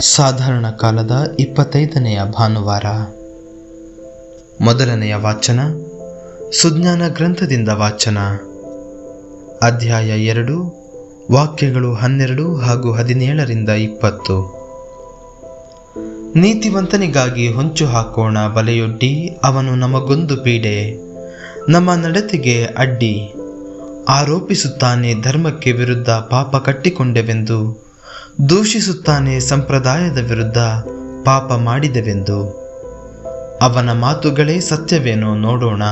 ಸಾಧಾರಣ ಕಾಲದ ಇಪ್ಪತ್ತೈದನೆಯ ಭಾನುವಾರ. ಮೊದಲನೆಯ ವಾಚನ, ಸುಜ್ಞಾನ ಗ್ರಂಥದಿಂದ ವಾಚನ. ಅಧ್ಯಾಯ ಎರಡು, ವಾಕ್ಯಗಳು ಹನ್ನೆರಡು ಹಾಗೂ ಹದಿನೇಳರಿಂದ ಇಪ್ಪತ್ತು. ನೀತಿವಂತನಿಗಾಗಿ ಹೊಂಚು ಹಾಕೋಣ ಬಲೆಯೊಡ್ಡಿ, ಅವನು ನಮಗೊಂದು ಪೀಡೆ ನಮ್ಮ ನಡತೆಗೆ ಅಡ್ಡಿ. ಆರೋಪಿಸುತ್ತಾನೆ ಧರ್ಮಕ್ಕೆ ವಿರುದ್ಧ ಪಾಪ ಕಟ್ಟಿಕೊಂಡೆವೆಂದು ದೂಷಿಸುತ್ತಾನೆ ಸಂಪ್ರದಾಯದ ವಿರುದ್ಧ ಪಾಪ ಮಾಡಿದೆವೆಂದು. ಅವನ ಮಾತುಗಳೇ ಸತ್ಯವೇನೋ ನೋಡೋಣ.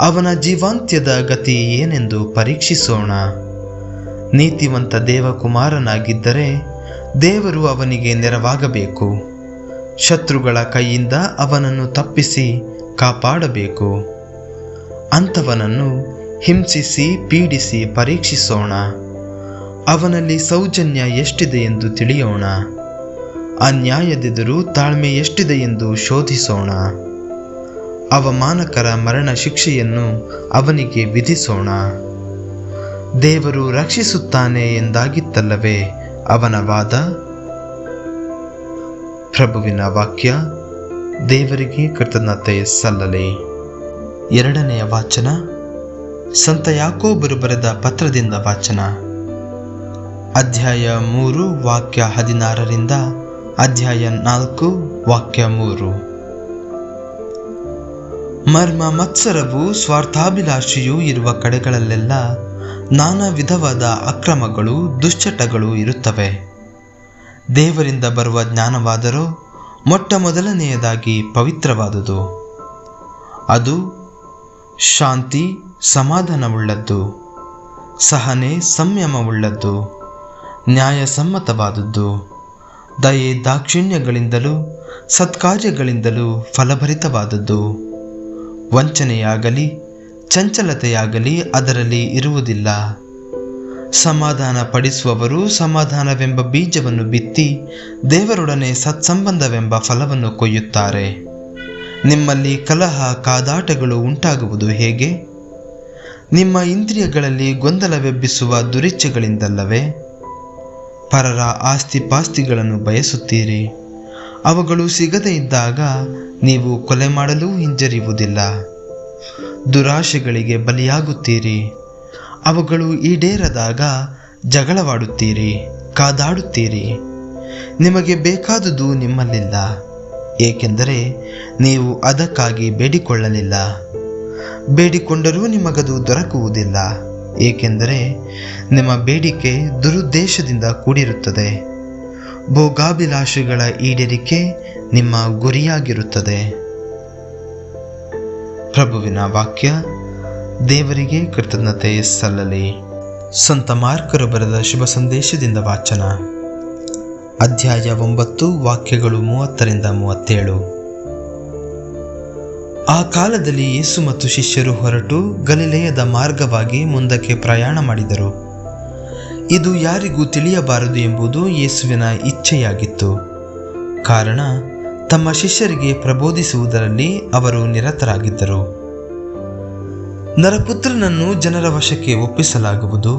ಅವನ ಜೀವಾಂತ್ಯದ ಗತಿ ಏನೆಂದು ಪರೀಕ್ಷಿಸೋಣ. ನೀತಿವಂತ ದೇವಕುಮಾರನಾಗಿದ್ದರೆ ದೇವರು ಅವನಿಗೆ ನೆರವಾಗಬೇಕು. ಶತ್ರುಗಳ ಕೈಯಿಂದ ಅವನನ್ನು ತಪ್ಪಿಸಿ ಕಾಪಾಡಬೇಕು. ಅಂಥವನನ್ನು ಹಿಂಸಿಸಿ, ಪೀಡಿಸಿ ಪರೀಕ್ಷಿಸೋಣ. ಅವನಲ್ಲಿ ಸೌಜನ್ಯ ಎಷ್ಟಿದೆ ಎಂದು ತಿಳಿಯೋಣ. ಅನ್ಯಾಯದೆದುರು ತಾಳ್ಮೆ ಎಷ್ಟಿದೆ ಎಂದು ಶೋಧಿಸೋಣ. ಅವಮಾನಕರ ಮರಣ ಶಿಕ್ಷೆಯನ್ನು ಅವನಿಗೆ ವಿಧಿಸೋಣ. ದೇವರು ರಕ್ಷಿಸುತ್ತಾನೆ ಎಂದಾಗಿತ್ತಲ್ಲವೇ ಅವನ ವಾದ? ಪ್ರಭುವಿನ ವಾಕ್ಯ, ದೇವರಿಗೆ ಕೃತಜ್ಞತೆ ಸಲ್ಲಲಿ. ಎರಡನೆಯ ವಾಚನ, ಸಂತ ಯಾಕೋಬರು ಬರೆದ ಪತ್ರದಿಂದ ವಾಚನ. ಅಧ್ಯಾಯ ಮೂರು, ವಾಕ್ಯ ಹದಿನಾರರಿಂದ ಅಧ್ಯಾಯ ನಾಲ್ಕು, ವಾಕ್ಯ ಮೂರು. ಮರ್ಮ ಮತ್ಸರವು ಸ್ವಾರ್ಥಾಭಿಲಾಷೆಯೂ ಇರುವ ಕಡೆಗಳಲ್ಲೆಲ್ಲ ನಾನಾ ವಿಧವಾದ ಅಕ್ರಮಗಳು ದುಶ್ಚಟಗಳು ಇರುತ್ತವೆ. ದೇವರಿಂದ ಬರುವ ಜ್ಞಾನವಾದರೂ ಮೊಟ್ಟ ಮೊದಲನೆಯದಾಗಿ ಪವಿತ್ರವಾದುದು. ಅದು ಶಾಂತಿ, ಸಮಾಧಾನವುಳ್ಳದ್ದು. ಸಹನೆ, ಸಂಯಮವುಳ್ಳದ್ದು. ನ್ಯಾಯಸಮ್ಮತವಾದದ್ದು. ದಯೆ ದಾಕ್ಷಿಣ್ಯಗಳಿಂದಲೂ, ಸತ್ಕಾರ್ಯಗಳಿಂದಲೂ ಫಲಭರಿತವಾದದ್ದು. ವಂಚನೆಯಾಗಲಿ, ಚಂಚಲತೆಯಾಗಲಿ ಅದರಲ್ಲಿ ಇರುವುದಿಲ್ಲ. ಸಮಾಧಾನ ಪಡಿಸುವವರು ಸಮಾಧಾನವೆಂಬ ಬೀಜವನ್ನು ಬಿತ್ತಿ, ದೇವರೊಡನೆ ಸತ್ಸಂಬಂಧವೆಂಬ ಫಲವನ್ನು ಕೊಯ್ಯುತ್ತಾರೆ. ನಿಮ್ಮಲ್ಲಿ ಕಲಹ ಕಾದಾಟಗಳು ಉಂಟಾಗುವುದು ಹೇಗೆ? ನಿಮ್ಮ ಇಂದ್ರಿಯಗಳಲ್ಲಿ ಗೊಂದಲವೆಬ್ಬಿಸುವ ದುರಿಚ್ಛೆಗಳಿಂದಲ್ಲವೇ? ಪರರ ಆಸ್ತಿ ಪಾಸ್ತಿಗಳನ್ನು ಬಯಸುತ್ತೀರಿ. ಅವುಗಳು ಸಿಗದೇ ಇದ್ದಾಗ ನೀವು ಕೊಲೆ ಮಾಡಲು ಹಿಂಜರಿಯುವುದಿಲ್ಲ. ದುರಾಶೆಗಳಿಗೆ ಬಲಿಯಾಗುತ್ತೀರಿ. ಅವುಗಳು ಈಡೇರದಾಗ ಜಗಳವಾಡುತ್ತೀರಿ, ಕಾದಾಡುತ್ತೀರಿ. ನಿಮಗೆ ಬೇಕಾದುದು ನಿಮ್ಮಲ್ಲಿಲ್ಲ, ಏಕೆಂದರೆ ನೀವು ಅದಕ್ಕಾಗಿ ಬೇಡಿಕೊಳ್ಳಲಿಲ್ಲ. ಬೇಡಿಕೊಂಡರೂ ನಿಮಗದು ದೊರಕುವುದಿಲ್ಲ. ಏಕೆಂದರೆ ನಿಮ್ಮ ಬೇಡಿಕೆ ದುರುದ್ದೇಶದಿಂದ ಕೂಡಿರುತ್ತದೆ. ಭೋಗಾಭಿಲಾಷೆಗಳ ಈಡೇರಿಕೆ ನಿಮ್ಮ ಗುರಿಯಾಗಿರುತ್ತದೆ. ಪ್ರಭುವಿನ ವಾಕ್ಯ, ದೇವರಿಗೆ ಕೃತಜ್ಞತೆ ಸಲ್ಲಲಿ. ಸಂತ ಮಾರ್ಕರು ಬರೆದ ಶುಭ ಸಂದೇಶದಿಂದ ವಾಚನ. ಅಧ್ಯಾಯ ಒಂಬತ್ತು, ವಾಕ್ಯಗಳು ಮೂವತ್ತರಿಂದ ಮೂವತ್ತೇಳು. ಆ ಕಾಲದಲ್ಲಿ ಯೇಸು ಮತ್ತು ಶಿಷ್ಯರು ಹೊರಟು ಗಲಿಲೆಯದ ಮಾರ್ಗವಾಗಿ ಮುಂದಕ್ಕೆ ಪ್ರಯಾಣ ಮಾಡಿದರು. ಇದು ಯಾರಿಗೂ ತಿಳಿಯಬಾರದು ಎಂಬುದು ಯೇಸುವಿನ ಇಚ್ಛೆಯಾಗಿತ್ತು. ಕಾರಣ, ತಮ್ಮ ಶಿಷ್ಯರಿಗೆ ಪ್ರಬೋಧಿಸುವುದರಲ್ಲಿ ಅವರು ನಿರತರಾಗಿದ್ದರು. ನರಪುತ್ರನನ್ನು ಜನರ ವಶಕ್ಕೆ ಒಪ್ಪಿಸಲಾಗುವುದು.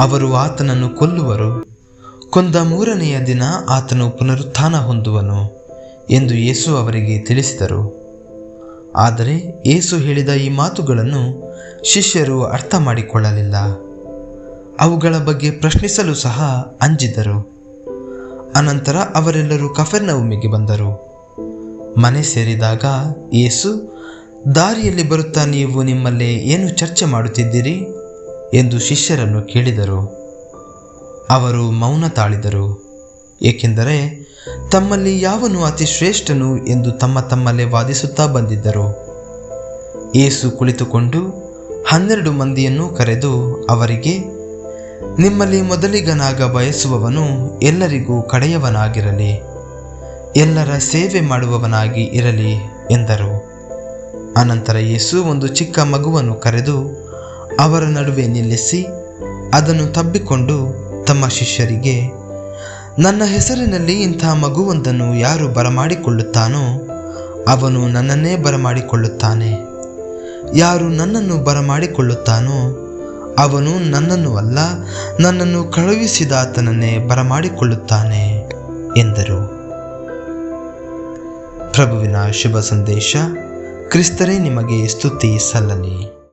ಅವರು ಆತನನ್ನು ಕೊಲ್ಲುವರು. ಕೊಂದ ಮೂರನೆಯ ದಿನ ಆತನು ಪುನರುತ್ಥಾನ ಹೊಂದುವನು ಎಂದು ಯೇಸು ಅವರಿಗೆ ತಿಳಿಸಿದರು. ಆದರೆ ಏಸು ಹೇಳಿದ ಈ ಮಾತುಗಳನ್ನು ಶಿಷ್ಯರು ಅರ್ಥ ಮಾಡಿಕೊಳ್ಳಲಿಲ್ಲ ಅವುಗಳ ಬಗ್ಗೆ ಪ್ರಶ್ನಿಸಲು ಸಹ ಅಂಜಿದರು. ಅನಂತರ ಅವರೆಲ್ಲರೂ ಕಫರ್ನೌಮಿಗೆ ಬಂದರು. ಮನೆ ಸೇರಿದಾಗ ಏಸು ದಾರಿಯಲ್ಲಿ ಬರುತ್ತಾ ನೀವು ನಿಮ್ಮಲ್ಲೇ ಏನು ಚರ್ಚೆ ಮಾಡುತ್ತಿದ್ದೀರಿ? ಎಂದು ಶಿಷ್ಯರನ್ನು ಕೇಳಿದರು. ಅವರು ಮೌನ ತಾಳಿದರು. ಏಕೆಂದರೆ ತಮ್ಮಲ್ಲಿ ಯಾವನು ಅತಿ ಶ್ರೇಷ್ಠನು ಎಂದು ತಮ್ಮ ತಮ್ಮಲ್ಲೇ ವಾದಿಸುತ್ತಾ ಬಂದಿದ್ದರು. ಏಸು ಕುಳಿತುಕೊಂಡು ಹನ್ನೆರಡು ಮಂದಿಯನ್ನು ಕರೆದು ಅವರಿಗೆ, ನಿಮ್ಮಲ್ಲಿ ಮೊದಲಿಗನಾಗ ಬಯಸುವವನು ಎಲ್ಲರಿಗೂ ಕಡೆಯವನಾಗಿರಲಿ, ಎಲ್ಲರ ಸೇವೆ ಮಾಡುವವನಾಗಿ ಇರಲಿ ಎಂದರು. ಅನಂತರ ಯೇಸು ಒಂದು ಚಿಕ್ಕ ಮಗುವನ್ನು ಕರೆದು ಅವರ ನಡುವೆ ನಿಲ್ಲಿಸಿ ಅದನ್ನು ತಬ್ಬಿಕೊಂಡು ತಮ್ಮ ಶಿಷ್ಯರಿಗೆ ನನ್ನ ಹೆಸರಿನಲ್ಲಿ ಇಂಥ ಮಗುವೊಂದನ್ನು ಯಾರು ಬರಮಾಡಿಕೊಳ್ಳುತ್ತಾನೋ ಅವನು ನನ್ನನ್ನೇ ಬರಮಾಡಿಕೊಳ್ಳುತ್ತಾನೆ. ಯಾರು ನನ್ನನ್ನು ಬರಮಾಡಿಕೊಳ್ಳುತ್ತಾನೋ ಅವನು ನನ್ನನ್ನು ಅಲ್ಲ, ನನ್ನನ್ನು ಕಳುಹಿಸಿದಾತನನ್ನೇ ಬರಮಾಡಿಕೊಳ್ಳುತ್ತಾನೆ ಎಂದರು. ಪ್ರಭುವಿನ ಶುಭ ಸಂದೇಶ, ಕ್ರಿಸ್ತರೇ ನಿಮಗೆ ಸ್ತುತಿ ಸಲ್ಲಲಿ.